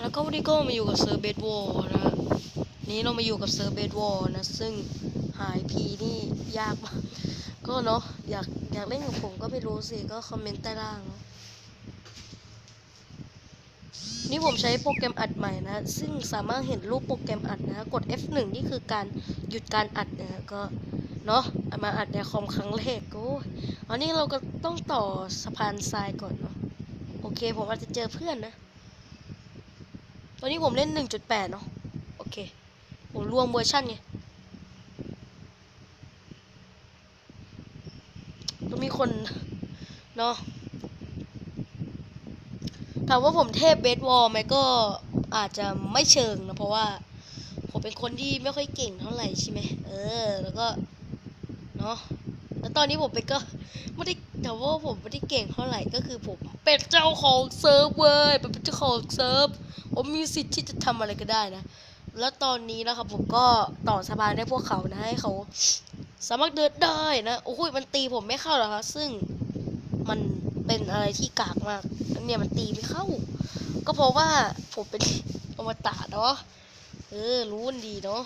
แล้วก็วันนี้ก็มาอยู่กับเซิร์เบดวอลนะนี้เรามาอยู่กับเซิร์เบดวอลนะ ซึ่งหายพีนี่ยากมาก ก็เนาะอยากอยากเล่นกับผมก็ไม่รู้สิ ก็คอมเมนต์ใต้ล่างนะนี่ผมใช้โปรแกรมอัดใหม่นะ ซึ่งสามารถเห็นรูปโปรแกรมอัดนะ กด F1 นี่คือการหยุดการอัดนะก็เนาะมาอัดในคอมครั้งแรกโอ้ยอันนี้เราก็ต้องต่อสะพานทรายก่อนเนาะโอเค ผมอาจจะเจอเพื่อนนะ ตอนนี้ผมเล่น 1.8 เนาะโอเค ผมรวมเวอร์ชันไงต้องมีคน เนาะถามว่าผมเทพเบสวอลไหมก็อาจจะไม่เชิงนะ เพราะว่า ผมเป็นคนที่ไม่ค่อยเก่งเท่าไหร่ใช่ไหมเออ แล้วก็ เนาะแล้วตอนนี้ผมเป็นก็ไม่ได้แต่ว่าผมไม่ได้เก่งเท่าไหร่ก็คือผมเป็นเจ้าของเซิร์ฟเว้ยเป็นเจ้าของเซิร์ฟ ผมมีสิทธิ์ที่จะทำอะไรก็ได้นะ แล้วตอนนี้นะครับผมก็ต่อสะพานให้พวกเขานะให้เขา สามารถเดินได้นะโอ้โหมันตีผมไม่เข้าหรอครับซึ่งมันเป็นอะไรที่กากมากเนี่ยมันตีไม่เข้า ก็เพราะว่าผมเป็นอมตะเนาะเออรู้นดีเนาะ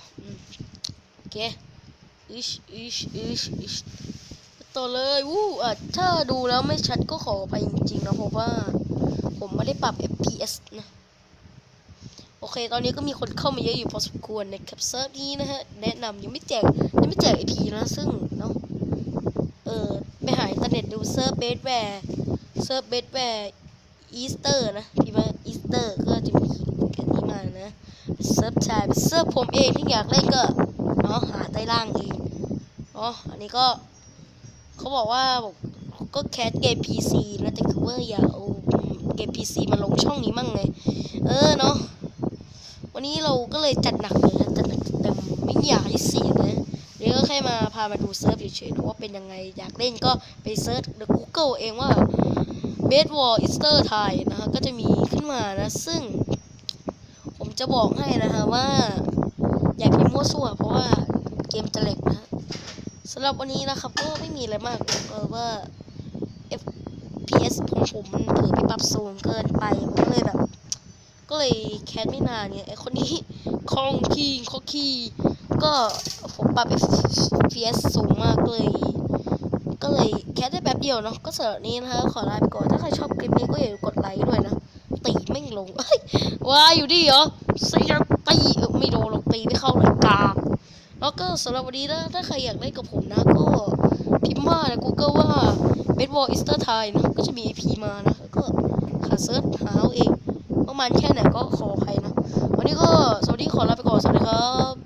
โอเคอิชอิชอิชอิชต่อเลยวู้อะถ้าดูแล้วไม่ชัดก็ขอไปจริงๆนะเพราะว่า ผมไม่ได้ปรับ FPS นะ โอเค ตอนนี้ก็มีคนเข้ามาเยอะอยู่พอสมควรในแคปเซิร์ฟนี้นะฮะ แนะนำยังไม่แจกยังไม่แจก IP นะ ซึ่งเนาะ เออไปหาอินเทอร์เน็ตดูเซิร์ฟเบสแวร์เซิร์ฟเบสแวร์อีสเตอร์นะพี่ว่าอีสเตอร์ก็จะมีอันนี้มานะเซิร์ฟชายเซิร์ฟผมเองที่อยากเล่นก็เนาะหาใต้ล่างเองเนาะอันนี้ก็เขาบอกว่าบอกก็แคสเกม PC นะแต่คือว่าอย่าเอาเกม PC มาลงช่องนี้มั่งไง เออเนาะ วันนี้เราก็เลยจัดหนักเลยนะจัดหนักเต็มไม่อยากให้เสียนะเดี๋ยวก็แค่มาพามาดูเซิร์ฟเฉยๆว่าเป็นยังไงอยากเล่นก็ไปเซิร์ชใน Google เองว่า b e d War Easter Thai นะฮะก็จะมีขึ้นมานะ ซึ่ง ผมจะบอกให้นะฮะว่า อย่าพิมพ์มั่วซั่วเพราะว่าเกมจะแหลกนะฮะสำหรับวันนี้นะครับก็ไม่มีอะไรมากเออว่า FPS ของผมมันเผลอไปปรับสูงเกินไป มันก็เลยแบบ ก็เลยแคสไม่นานเนี่ยไอคนนี้คองคีคอคีก็ผมปรับ FPS สูงมากเลย ก็เลยแคสได้แป๊บเดียวเนาะก็สำหรับนี้นะคะขอลาไปก่อนถ้าใครชอบคลิปนี้ก็อย่าลืมกดไลค์ด้วยนะตีไม่งลงเอ้ยว้าอยู่ดิเหรอเสียตีเออไม่โดนหรอกตีไม่เข้าเลยกาแล้วก็สำหรับวันนี้นะถ้าใครอยากเล่นกับผมนะ ก็พิมพ์มาใน Google ว่า b e d w a r Easter Thai นะก็จะมี IP มานะแล้วก็หาเซิร์ชหาเอาเอง มันแค่ไหนก็ขอใครนะ วันนี้ก็สวัสดีขอลาไปก่อน สวัสดีครับ